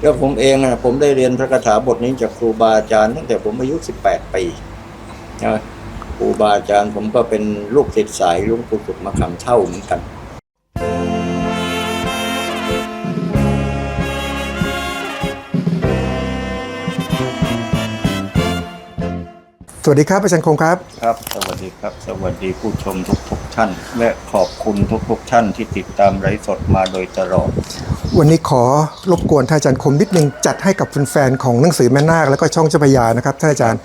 แล้วผมเองนะผมได้เรียนพระคาถาบทนี้จากครูบาอาจารย์ตั้งแต่ผมอายุ18ปีนะครูบาอาจารย์ผมก็เป็นลูกศิษย์สายลุงปู่สุดมาขามเท่าเหมือนกัน วัสดีครับอาจารย์คงครับ ครับ สวัสดีครับ สวัสดีผู้ชมทุกทุกๆท่าน และขอบคุณทุกทุกๆท่านที่ติดตามไลฟ์สดมาโดยตลอด วันนี้ขอรบกวนท่านอาจารย์คมนิดนึงจัดให้กับแฟนๆของหนังสือแม่นาคแล้วก็ช่องเจ้าพระยานะครับท่านอาจารย์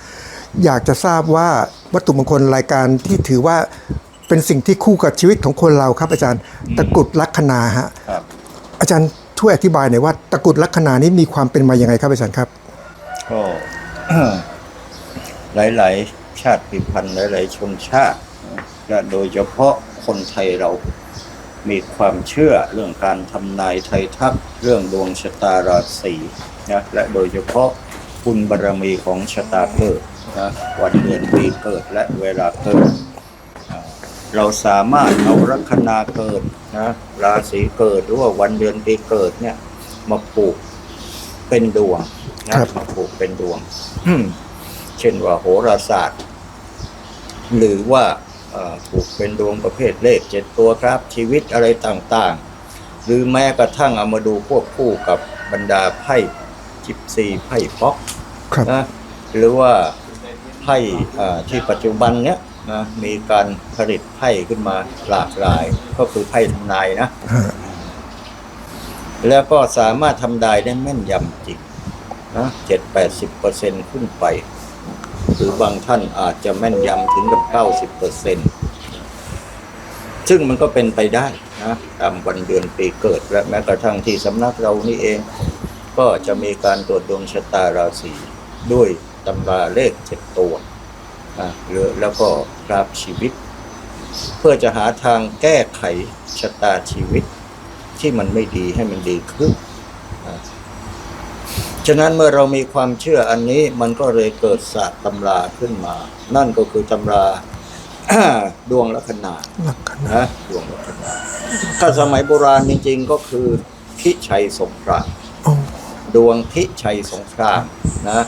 อยากจะทราบว่าวัตถุมงคลรายการที่ถือว่าเป็นสิ่งที่คู่กับชีวิตของคนเราครับ อาจารย์ตะกรุดลัคนาฮะครับอาจารย์ช่วยอธิบายหน่อยว่าตะกรุดลัคนานี้มีความเป็นมาอย่างไงครับอาจารย์ครับก็ หลาย ๆ ชาติพันธุ์หลาย ๆ ชนชาติและโดยเฉพาะคนไทยเรามีความเชื่อเรื่องการทำนายไทยทักเรื่องดวงชะตาราศีนะและโดยเฉพาะบุญบารมีของชะตาเกิดนะวันเดือนปีเกิดและเวลาเกิด เราสามารถเอาลัคนาเกิดนะราศีเกิดหรือว่าวันเดือนปีเกิดเนี่ยมาปลูกเป็นดวงนะครับมาปลูกเป็นดวง เช่นว่าโหราศาสตร์ หรือว่าเอ่อปลูกเป็นดวงประเภทเลขเจ็ดตัวครับ ชีวิตอะไรต่างๆ หรือแม้กระทั่งเอามาดูควบคู่กับบรรดาไพ่จิปซีไพ่ป๊อกครับนะหรือว่าไพ่อ่าที่ปัจจุบันเนี้ยนะมีการผลิตไพ่ขึ้นมาหลากหลาย ก็คือไพ่ทำนายนะฮะแล้วก็สามารถทำได้ได้แม่นยำจริงนะเจ็ดแปดสิบเปอร์เซ็นขึ้นไป หรือบางท่านอาจจะแม่นยำถึงกับเก้าสิบเปอร์เซ็นซึ่งมันก็เป็นไปได้นะตามวันเดือนปีเกิด และแม้กระทั่งที่สำนักเรานี่เอง ก็จะมีการตรวจดวงชะตาราศีด้วยตำราเลขเจ็ดตัวนะหรือแล้วก็กราฟชีวิต เพื่อจะหาทางแก้ไขชะตาชีวิตที่มันไม่ดีให้มันดีขึ้น ฉะนั้นเมื่อเรามีความเชื่ออันนี้มันก็เลยเกิดศาสตร์ตำราขึ้นมา นั่นก็คือตำราดวงลัคนาลัคนานะดวงลัคนาถ้าสมัยโบราณจริง ๆ ก็คือพิชัยสงครามอ๋อดวงพิชัยสงครามนะ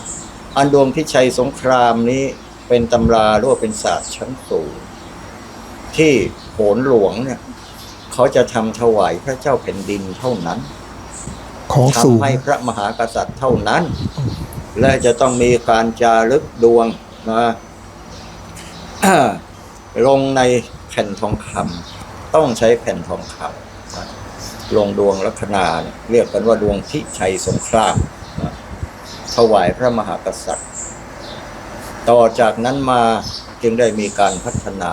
อันดวงพิชัยสงครามนี้เป็นตำราหรือว่าเป็นศาสตร์ชั้นสูงที่โหนหลวงเนี่ย เขาจะทำถวายพระเจ้าแผ่นดินเท่านั้น ของสูง ทำให้พระมหากษัตริย์เท่านั้น และจะต้องมีการจารึกดวงนะ ลงในแผ่นทองคำต้องใช้แผ่นทองคำนะลงดวงลัคนาเนี่ยเรียกกันว่าดวงพิชัยสงครามนะถวายพระมหากษัตริย์ ต่อจากนั้นมาจึงได้มีการพัฒนา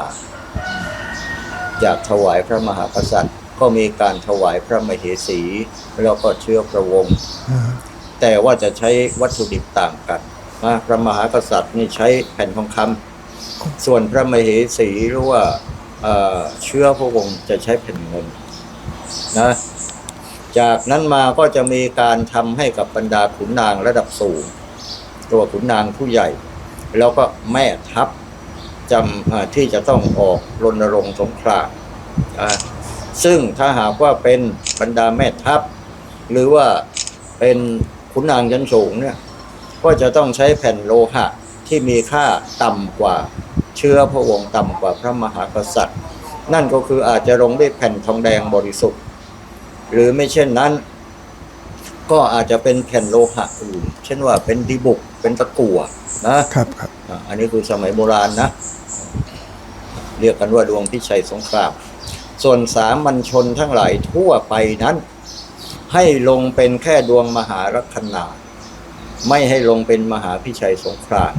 จากถวายพระมหากษัตริย์ ก็มีการถวายพระมเหสี แล้วก็เชื้อพระวงศ์อ่าแต่ว่าจะใช้วัตถุดิบต่างกันนะพระมหากษัตริย์นี่ใช้แผ่นทองคำส่วนพระมเหสีหรือว่าเอ่อเชื้อพระวงศ์จะใช้แผ่นเงินนะจากนั้นมาก็จะมีการทำให้กับบรรดาขุนนางระดับสูง ตัวขุนนางผู้ใหญ่ แล้วก็แม่ทัพจำอ่าที่จะต้องออกรณรงค์สงครามอ่า ซึ่งถ้าหากว่าเป็นบรรดาแม่ทัพ หรือว่าเป็นขุนนางยันสูงเนี่ยก็จะต้องใช้แผ่นโลหะที่มีค่าต่ำกว่าเชื้อพระวงศ์ต่ำกว่าพระมหากษัตริย์ นั่นก็คืออาจจะลงด้วยแผ่นทองแดงบริสุทธิ์ หรือไม่เช่นนั้น ก็อาจจะเป็นแผ่นโลหะอื่น เช่นว่าเป็นดีบุกเป็นตะกั่วนะครับครับอะอันนี้คือสมัยโบราณนะ เรียกกันว่าดวงพิชัยสงคราม ส่วนสามัญชนทั้งหลายทั่วไปนั้น ให้ลงเป็นแค่ดวงมหาลัคนา ไม่ให้ลงเป็นมหาพิชัยสงคราม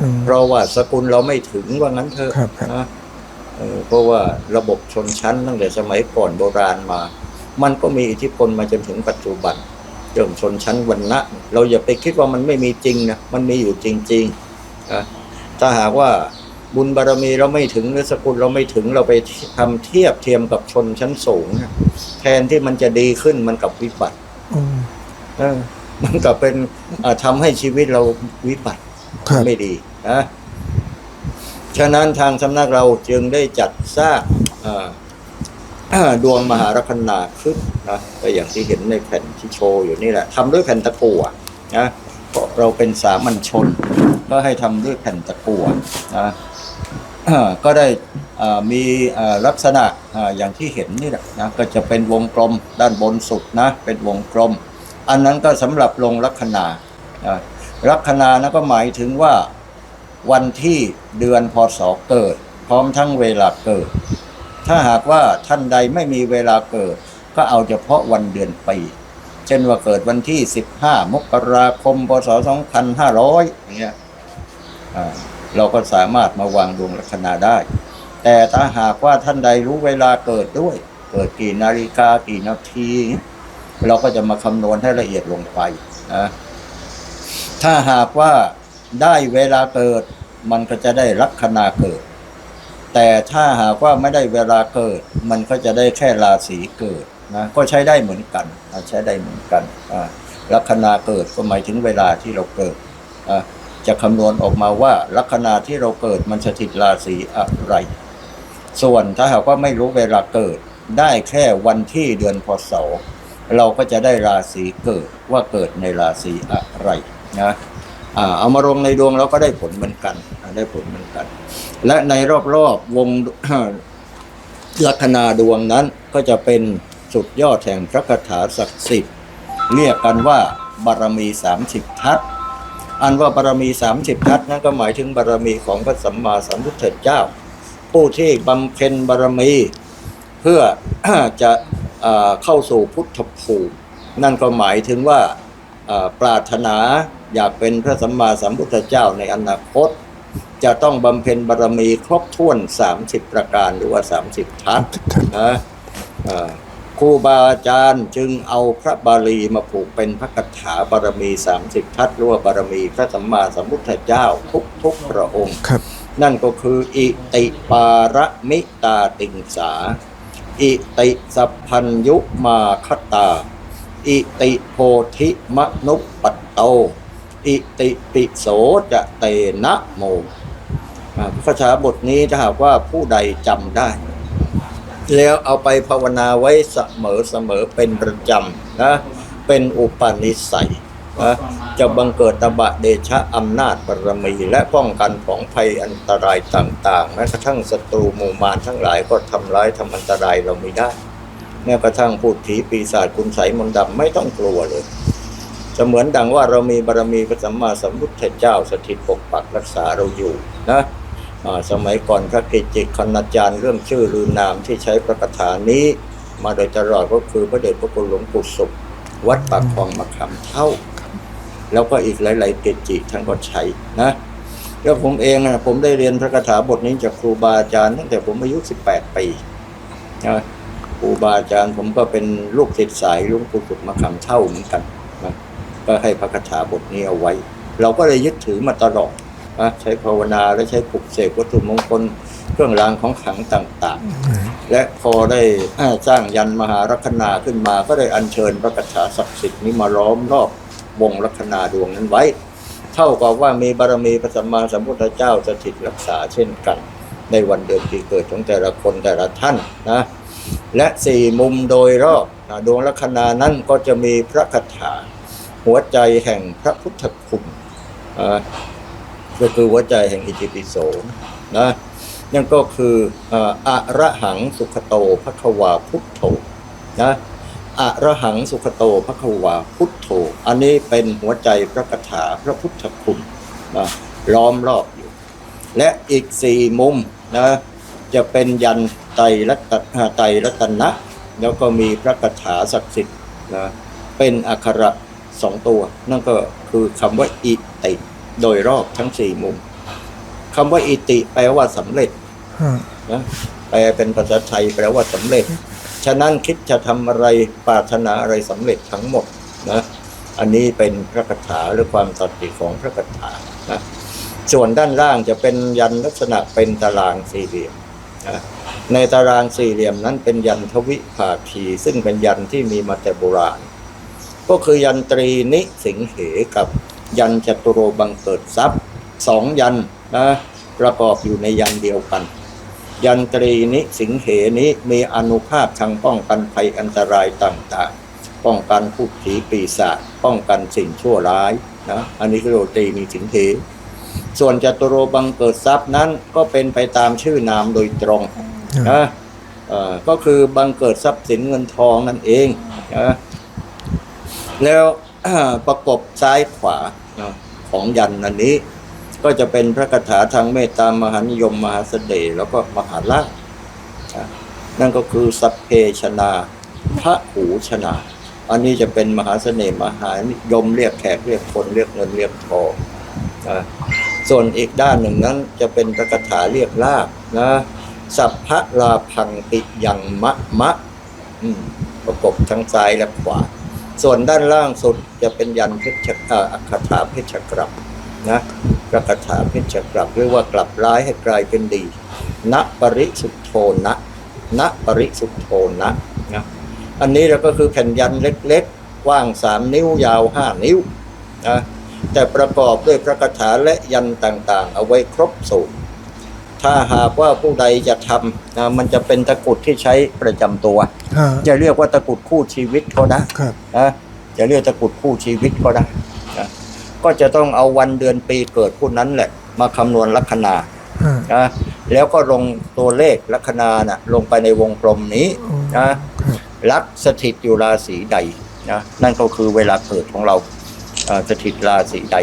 อืมเพราะว่าสกุลเราไม่ถึงว่างั้นเถอะครับครับนะเออเพราะว่าระบบชนชั้นตั้งแต่สมัยก่อนโบราณมา มันก็มีอิทธิพลมาจนถึงปัจจุบันเรื่องชนชั้นวรรณะเราอย่าไปคิดว่ามันไม่มีจริงนะมันมีอยู่จริงๆนะถ้าหากว่า บุญบารมีเราไม่ถึงหรือสกุลเราไม่ถึงเราไปทำเทียบเทียมกับชนชั้นสูงเนี่ยแทนที่มันจะดีขึ้นมันกลับวิบัติอืมเออ มันกลับเป็นอ่าทำให้ชีวิตเราวิบัติครับไม่ดีนะฉะนั้นทางสำนักเราจึงได้จัดสร้างอ่าดวงมหาลัคนาขึ้นนะก็อย่างที่เห็นในแผ่นที่โชว์อยู่นี่แหละทำด้วยแผ่นตะกั่วนะเพราะเราเป็นสามัญชน ก็ให้ทำด้วยแผ่นตะกั่วนะ ก็ได้มีลักษณะอย่างที่เห็นนี่แหละนะก็จะเป็นวงกลมด้านบนสุดนะเป็นวงกลม อันนั้นก็สำหรับลงลัคนาลัคนานะก็หมายถึงว่าวันที่เดือนพศเกิด พร้อมทั้งเวลาเกิด ถ้าหากว่าท่านใดไม่มีเวลาเกิด ก็เอาเฉพาะวันเดือนปี เช่นว่าเกิดวันที่ 15 มกราคม พศ 2500อย่างเงี้ยอ่า เราก็สามารถมาวางดวงลัคนาได้ แต่ถ้าหากว่าท่านใดรู้เวลาเกิดด้วย เกิดกี่นาฬิกากี่นาที เราก็จะมาคำนวณให้ละเอียดลงไปนะถ้าหากว่าได้เวลาเกิด มันก็จะได้ลัคนาเกิด แต่ถ้าหากว่าไม่ได้เวลาเกิด มันก็จะได้แค่ราศีเกิดนะก็ใช้ได้เหมือนกันใช้ได้เหมือนกันลัคนาเกิดก็หมายถึงเวลาที่เราเกิดอะ จะคำนวณออกมาว่าลัคนาที่เราเกิดมันสถิตราศีอะไร ส่วนถ้าหากว่าไม่รู้เวลาเกิด ได้แค่วันที่เดือนพศเราก็จะได้ราศีเกิดว่าเกิดในราศีอะไรนะเอามาลงในดวงเราก็ได้ผลเหมือนกัน ได้ผลเหมือนกัน และในรอบๆวงลัคนาดวงนั้นก็จะเป็นสุดยอดแห่งพระคาถาศักดิ์สิทธิ์ เรียกกันว่าบารมี 30 ทัศน์ อันว่าบารมี30ทัศน์นั้นก็หมายถึงบารมีของพระสัมมาสัมพุทธเจ้า ผู้ที่บำเพ็ญบารมีเพื่อจะเอ่อเข้าสู่พุทธภูมินั่นก็หมายถึงว่าเอ่อปรารถนาอยากเป็นพระสัมมาสัมพุทธเจ้าในอนาคต จะต้องบำเพ็ญบารมีครบถ้วน 30 ประการหรือว่า 30 ทัศน์นะเอ่อ ครูบาอาจารย์จึงเอาพระบาลีมาผูกเป็นพระคาถาบารมี 30 ทัศน์รือว่าบารมีพระสัมมาสัมพุทธเจ้าทุกทุกพระองค์ครับนั่นก็คืออิติปารมิตาติงสา อิติสัพพัญยุมาคตา อิติโพธิมนุปปโต อิติปิโสจะเตนะโมอ่าพระคาถาบทนี้ถ้าหากว่าผู้ใดจำได้ แล้วเอาไปภาวนาไว้เสมอเสมอเป็นประจำนะเป็นอุปนิสัยนะจะบังเกิดตบะเดชะอำนาจบารมี และป้องกันของภัยอันตรายต่างๆแม้กระทั่งศัตรูหมู่มารทั้งหลายก็ทำร้ายทำอันตรายเราไม่ได้แม้กระทั่งพูดผีปีศาจคุณไสยมนต์ดำไม่ต้องกลัวเลยเสมือนดังว่าเรามีบารมีพระสัมมาสัมพุทธเจ้าสถิตปกปักรักษาเราอยู่นะ สมัยก่อนพระกิจิคณาจารย์เรื่องชื่อลือนามที่ใช้พระคาถานี้ มาโดยตลอดก็คือพระเดชพระคุณหลวงปู่สุข วัดปากคลองมะขามเท่า แล้วก็อีกหลาย ๆ เกจิท่านก็ใช้นะแล้วผมเองนะผมได้เรียนพระคาถาบทนี้จากครูบาอาจารย์ตั้งแต่ผมอายุ 18 ปีนะครูบาอาจารย์ผมก็เป็นลูกศิษย์สายลวงปู่สุขมะขามเท่าเหมือนกันนะก็ให้พระคาถาบทนี้เอาไว้ เราก็เลยยึดถือมาตลอด นะใช้ภาวนาและใช้ปลุกเสกวัตถุมงคลเครื่องรางของขลังต่างๆ และพอได้อ่าสร้างยันมหาลัคนาขึ้นมา ก็ได้อัญเชิญพระคาถาศักดิ์สิทธิ์นี้มาล้อมรอบวงลัคนาดวงนั้นไว้ เท่ากับว่ามีบารมีพระสัมมาสัมพุทธเจ้าสถิตรักษาเช่นกัน ในวันเดือนปีเกิดของแต่ละคนแต่ละท่านนะและสี่มุมโดยรอบนะดวงลัคนานั้นก็จะมีพระคาถาหัวใจแห่งพระพุทธคุณอ่า ก็คือหัวใจแห่งอิติปิโสนะนั่นก็คืออะระหังสุขโตภควาพุทโธนะอะระหังสุขโตภควาพุทโธอันนี้เป็นหัวใจพระคถาพระพุทธคุณนะล้อมรอบอยู่ และอีกสี่มุมนะจะเป็นยันไตรรัตนไตรัตนะ แล้วก็มีพระคถาศักดิ์สิทธิ์นะเป็นอักขระสองตัว นั่นก็คือคำว่าอิติ โดยรอบทั้งสี่มุมคำว่าอิติ แปลว่าสำเร็จอ่านะแปลเป็นภาษาไทยแปลว่าสำเร็จ ฉะนั้นคิดจะทำอะไรปรารถนาอะไรสำเร็จทั้งหมดนะอันนี้เป็นพระคาถาหรือความสัตย์ของพระคาถานะส่วนด้านล่างจะเป็นยันลักษณะเป็นตารางสี่เหลี่ยมนะในตารางสี่เหลี่ยมนั้นเป็นยันทวิภาคีซึ่งเป็นยันที่มีมาแต่โบราณ ก็คือยันตรีนิสิงเหกับ ยันจตุโรบังเกิดทรัพย์สองยันนะประกอบอยู่ในยันเดียวกัน ยันตรีนิสิงเหนี้มีอนุภาพทางป้องกันภัยอันตรายต่างๆ ป้องกันผู้ผีปีศาจป้องกันสิ่งชั่วร้ายนะอันนี้คือโรตรีนิสิงเหส่วนจตุโรบังเกิดทรัพย์นั้นก็เป็นไปตามชื่อนามโดยตรงนะก็คือบังเกิดทรัพย์สินเงินทองนั่นเองนะแล้ว ประกบซ้ายขวาของยันอันนี้ ก็จะเป็นพระคาถาทางเมตตามหานิยมมหาเสน่ห์แล้วก็มหาลาภนะนั่นก็คือสัพเพชนาพระหูชนา อันนี้จะเป็นมหาเสน่ห์มหานิยมเรียกแขกเรียกคนเรียกเงินเรียกทองส่วนอีกด้านหนึ่งนั้นจะเป็นพระคาถาเรียกลาภนะสัพพะลาพังติยังมะมะประกบทั้งซ้ายและขวา ส่วนด้านล่างสุดจะเป็นยันเพชรอัคถาเพชรกลับนะพระคาถาเพชรกลับเรียกว่ากลับร้ายให้กลายเป็นดีณปริสุทโธนะณปริสุทโธนะนะอันนี้เราก็คือแผ่นยันเล็กๆกว้างสามนิ้วยาวห้านิ้วนะแต่ประกอบด้วยพระคาถาและยันต่างๆ เอาไว้ครบสูตร ถ้าหากว่าผู้ใดจะทำนะมันจะเป็นตะกรุดที่ใช้ประจำตัว ฮะจะเรียกว่าตะกรุดคู่ชีวิตก็ได้ครับนะจะเรียกตะกรุดคู่ชีวิตก็ได้นะก็จะต้องเอาวันเดือนปีเกิดผู้นั้นแหละ มาคำนวณลัคนาฮะนะแล้วก็ลงตัวเลขลัคนานะลงไปในวงกลมนี้นะครับลักสถิตอยู่ราศีใดนะนั่นก็คือเวลาเกิดของเราอ่าสถิตราศีใด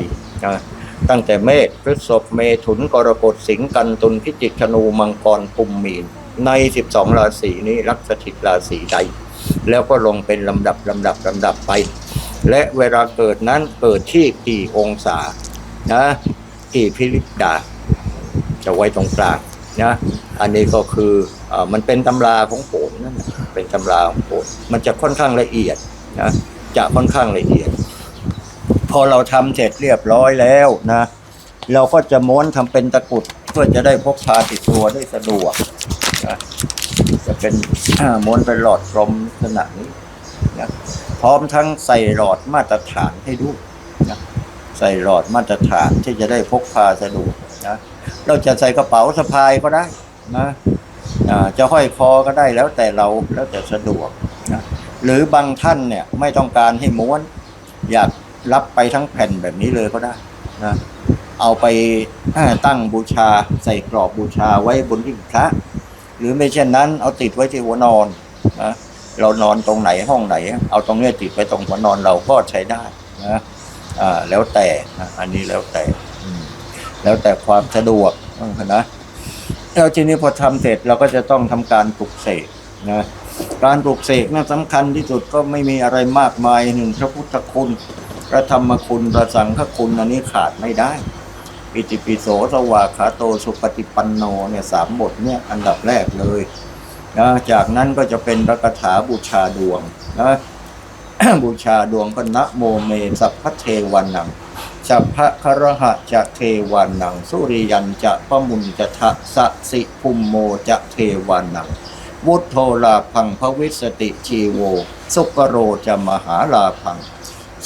นะ ตั้งแต่เมษพฤษภเมถุนกรกฎสิงห์กันตุลพิจิกธนูมังกรกุมมีน ใน 12 ราศีนี้ลักสถิตราศีใด แล้วก็ลงเป็นลำดับลำดับลำดับไป และเวลาเกิดนั้นเกิดที่กี่องศานะกี่พิริดาจะไว้ตรงกลางนะอันนี้ก็คืออมันเป็นตำราของโหนนั่นเป็นตำราของโหนมันจะค่อนข้างละเอียดนะจะค่อนข้างละเอียด อเราทำเสร็จเรียบร้อยแล้วนะ เราก็จะม้วนทำเป็นตะกุดเพื่อจะได้พกพาติดตัวได้สะดวกนะจะเป็นม้วนเป็นหลอดกลมขนาดนี้นะพร้อมทั้งใส่หลอดมาตรฐานให้ด้วยนะใส่หลอดมาตรฐานที่จะได้พกพาสะดวกนะเราจะใส่กระเป๋าสะพายก็ได้นะจะห้อยคอก็ได้แล้วแต่เราแล้วแต่สะดวกนะหรือบางท่านเนี่ยไม่ต้องการให้ม้วนอยาก รับไปทั้งแผ่นแบบนี้เลยก็ได้นะเอาไปตั้งบูชาใส่กรอบบูชาไว้บนหิ้งพระ หรือไม่เช่นนั้นเอาติดไว้ที่หัวนอนนะเรานอนตรงไหนห้องไหน เอาตรงเนี้ยติดไว้ตรงหัวนอนเราก็ใช้ได้นะอ่าแล้วแต่นะอันนี้แล้วแต่แล้วแต่ความสะดวกนะแล้วทีนี้พอทำเสร็จเราก็จะต้องทำการปลุกเสกนะการปลุกเสกนั่นสำคัญที่สุดก็ไม่มีอะไรมากมายหนึ่งพระพุทธคุณ พระธรรมคุณพระสังฆคุณอันนี้ขาดไม่ได้ อิติปิโสสวากขาโตสุปฏิปันโนเนี่ยสามบทเนี่ยอันดับแรกเลยนะจากนั้นก็จะเป็นพระคาถาบูชาดวงนะบูชาดวงก็นะโมเมสัพพเทวันนังสัพพะครหะจะเทวานัง สุริยันจะพมุนจะทะสะสิภูมโมจะเทวานัง วุฒโธลาพังพระวิสติชีโว สุกโรจะมหาลาพัง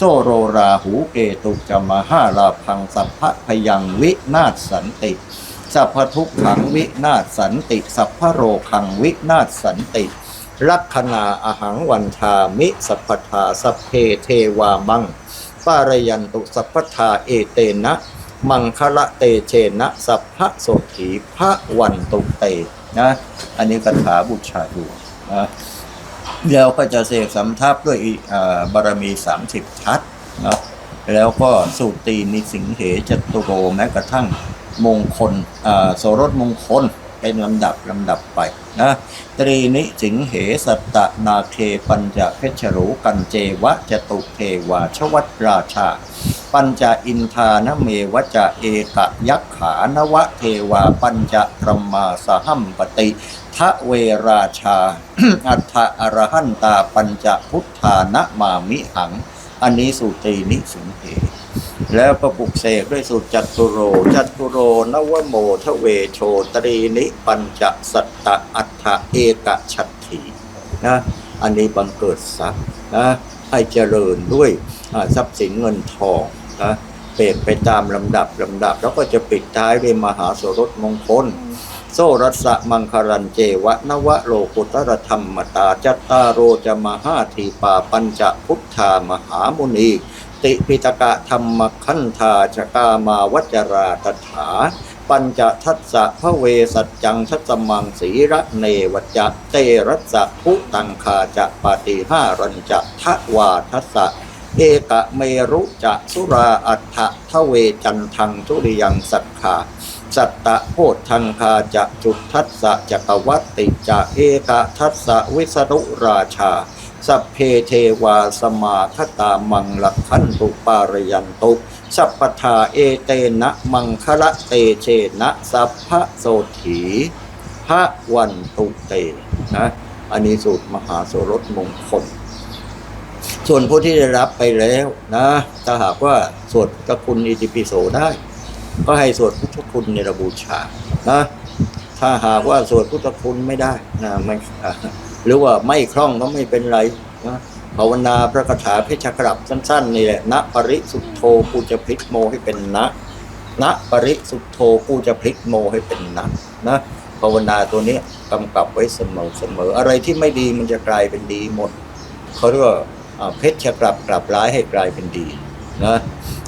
โซโรราหูเกตุจมหาลาพังสัพพะพยังวินาศสันติสัพพทุกขังวินาศสันติ สัพพโรคังวินาศสันติลักขณาอหังวันทามิสัพพทาสัพเพเทวามังปารยันตุสัพพทาเอเตนะ มังคละเตเชนะ สัพพะโสถีพระวันตุเตนะ อันนี้คาถาบูชาดวงนะ แล้วก็จะเสกสำทับด้วยอีเอ่อบารมี30ทัศนะแล้วก็สูตรตีนิสิงเหจตุโรแม้กระทั่งมงคลอ่าโสรถมงคลเป็นลำดับลำดับไปนะตรีนิสิงเหสัตตนาเคปัญจเพชรูกันเจวะจตุเทวาชวัตราชา ปัญจอินทานเมวจะเอกยักขานวะเทวาปัญจพรหมาสหัมปติ ทะเวราชา อัฏฐอรหันตาปัญจพุทธานะมามิหัง อันนี้สูตรีนิสิงเหแล้วก็ปลุกเสกด้วยสูตรจัตุโร จัตุโรนวโมทเวโชตรีนิปัญจสัตตะอัฏฐเอกชัตถีนะอันนี้บังเกิดทรัพย์นะให้เจริญด้วยทรัพย์สินเงินทองนะเปรตไปตามลำดับลำดับ แล้วก็จะปิดท้ายด้วยมหาสรถมงคล โซรัสะมังคารันเจวะนวะโลกุตรธรรมตาจัตตาโรจะมหาทีปาปัญจพุทธามหามุนี ติปิตกะธรรมคันธาชกามาวัจราตถา ปัญจทัสสะพระเวสัจจังทัสมังสีระเนวจะเตรัสะพุตังคาจะปฏิห้ารัญจะทะวาทัสสะเอกะเมรุจะสุราอัฏฐทะเวจันทังทุริยังสักขา สัตตะโพธังคาจะจุทัสสะจักวัตติจะเอกะทัสสะวิสรุราชา สัพเพเทวาสมาคตามังลักขันตุปารยันตุ สัพพทาเอเตนะมังคะเตเชนะสัพพะโสถีพระวันตุเตนะอันนี้สูตรมหาโสรสมงคล ส่วนผู้ที่ได้รับไปแล้วนะถ้าหากว่าสวดพุทธคุณอิติปิโสได้ ก็ให้สวดพุทธคุณในระบูชานะถ้าหากว่าสวดพุทธคุณไม่ได้นะไม่หรือว่าไม่คล่องก็ไม่เป็นไรนะภาวนาพระคาถาเพชรกรับสั้นๆนี่แหละนะปริสุทโธกูจะพลิกโมให้เป็นนะนะปริสุทโธกูจะพลิกโมให้เป็นนะนะภาวนาตัวนี้กำกับไว้เสมอเสมอ อะไรที่ไม่ดีมันจะกลายเป็นดีหมดเขาเรียกว่าเพชรกลับกลับร้ายให้กลายเป็นดีนะ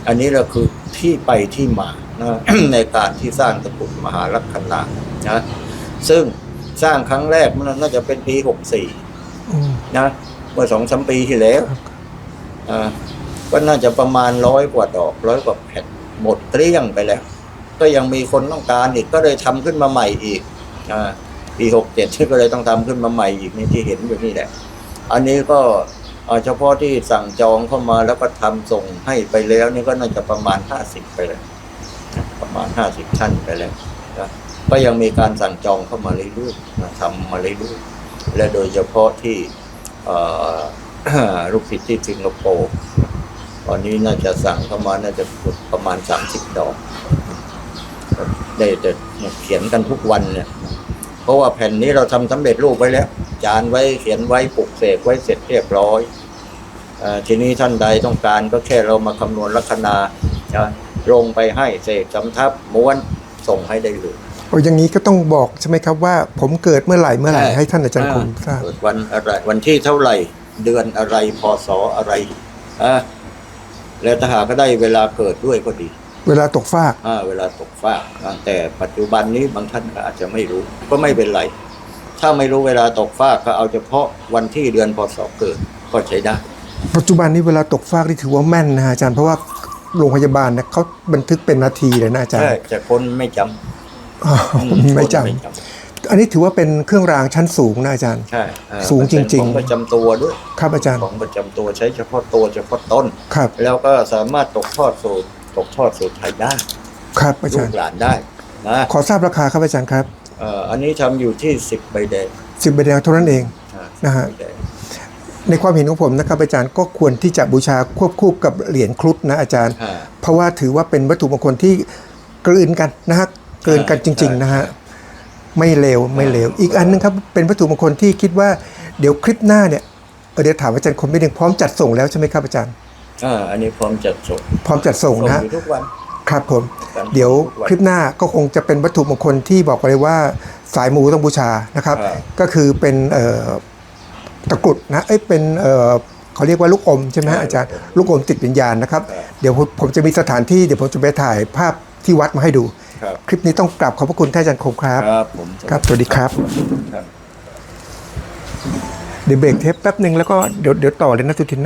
อันนี้เราคือที่ไปที่มา นะในการที่สร้างตะกรุดมหาลักษณะนะซึ่งสร้างครั้งแรกมันน่าจะเป็นปีหกสี่อืมนะเมื่อสองสามปีที่แล้วอ่าก็น่าจะประมาณร้อยกว่าดอกร้อยกว่าแผ่นหมดเกลี้ยงไปแล้ว ก็ยังมีคนต้องการอีกก็เลยทำขึ้นมาใหม่อีกอ่าปีหกเจ็ดก็เลยต้องทำขึ้นมาใหม่อีกนี่ที่เห็นอยู่นี่แหละ อันนี้ก็เอ่อเฉพาะที่สั่งจองเข้ามาแล้วก็ทำส่งให้ไปแล้วนี่ก็น่าจะประมาณห้าสิบไปแล้วนะประ มาณห้าสิบท่านไปแล้วนะก็ยังมีการสั่งจองเข้ามาเรื่อยๆนะทำมาเรื่อยๆและโดยเฉพาะที่ลูกศิษย์ที่สิงคโปร์ตอนนี้น่าจะสั่งเข้ามาน่าจะประมาณสามสิบดอกได้แต่เขียนกันทุกวันเนี่ย เพราะว่าแผ่นนี้เราทำสำเร็จรูปไว้แล้ว จานไว้เขียนไว้ปลุกเสกไว้เสร็จเรียบร้อยอทีนี้ท่านใดต้องการก็แค่เรามาคำนวณลัคนานะ ลงไปให้เสกสำทับม้วนส่งให้ได้เลยโอ้อย่างนี้ก็ต้องบอกใช่ไหมครับว่าผมเกิดเมื่อไหร่เมื่อไหร่ให้ท่านอาจารย์คมทราบเกิดวันอะไรวันที่เท่าไหร่เดือนอะไรพศอะไรอะแล้วถ้าหากก็ได้เวลาเกิดด้วยก็ดี เวลาตกฟากอ่าเวลาตกฟากอ่าแต่ปัจจุบันนี้บางท่านก็อาจจะไม่รู้ก็ไม่เป็นไร ถ้าไม่รู้เวลาตกฟากก็เอาเฉพาะวันที่เดือนพศเกิดก็ใช้ได้ปัจจุบันนี้เวลาตกฟากนี่ถือว่าแม่นนะฮะอาจารย์เพราะว่า โรงพยาบาลเนี่ยเขาบันทึกเป็นนาทีเลยนะอาจารย์ใช่แต่คนไม่จอ๋อำอืไม่จคนำอันนี้ถือว่าเป็นเครื่องรางชั้นสูงนะอาจารย์ใช่อ่าสูงจริงๆเป็นของประจำตัวด้วยครับอาจารย์ของประจำตัวใช้เฉพาะตัวเฉพาะต้นครับ แล้วก็สามารถตกทอดสู่ตกทอดสู่ไทยได้ครับอาลูจารกย์หลานได้นะขอทราบราคาครับอาจารย์ครับเอ่ออันนี้ทำอยู่ที่สิบใบแดงสิบใบแดงเท่านั้นเองอ่านะฮะ ใบแดงในความเห็นของผมนะครับอาจารย์ก็ควรที่จะบูชาควบคู่กับเหรียญครุฑนะอาจารย์อ่าเพราะว่าถือว่าเป็นวัตถุมงคลที่กลืนกันนะฮะเกินกันจริง ๆ นะฮะไม่เลวไม่เลวอีกอันนึงครับเป็นวัตถุมงคลที่คิดว่าเดี๋ยวคลิปหน้าเนี่ยเออเดี๋ยวถามอาจารย์คมนิดนึงพร้อมจัดส่งแล้วใช่ไหมครับอาจารย์อ่าอันนี้พร้อมจัดส่ง พร้อมจัดส่งส่งนะฮะอยู่ทุกวันครับผมครับเดี๋ยวทุกวันคลิปหน้าก็คงจะเป็นวัตถุมงคลที่บอกเลยว่าสายมูต้องบูชานะครับครับก็คือเป็นเอ่อ ตะกรุดนะเอ้ยเป็นเอ่อเขาเรียกว่าลูกอมใช่ไหมฮะอาจารย์ลูกอมติดวิญญาณนะครับ เดี๋ยวผมผมจะมีสถานที่เดี๋ยวผมจะไปถ่ายภาพที่วัดมาให้ดู ครับ คลิปนี้ต้องกราบขอบพระคุณท่านอาจารย์คมครับ ครับผม ครับ สวัสดีครับ ครับ เดี๋ยวเบรกเทปแป๊บหนึ่งแล้วก็เดี๋ยวเดี๋ยวต่อเลยนะสุทินนะ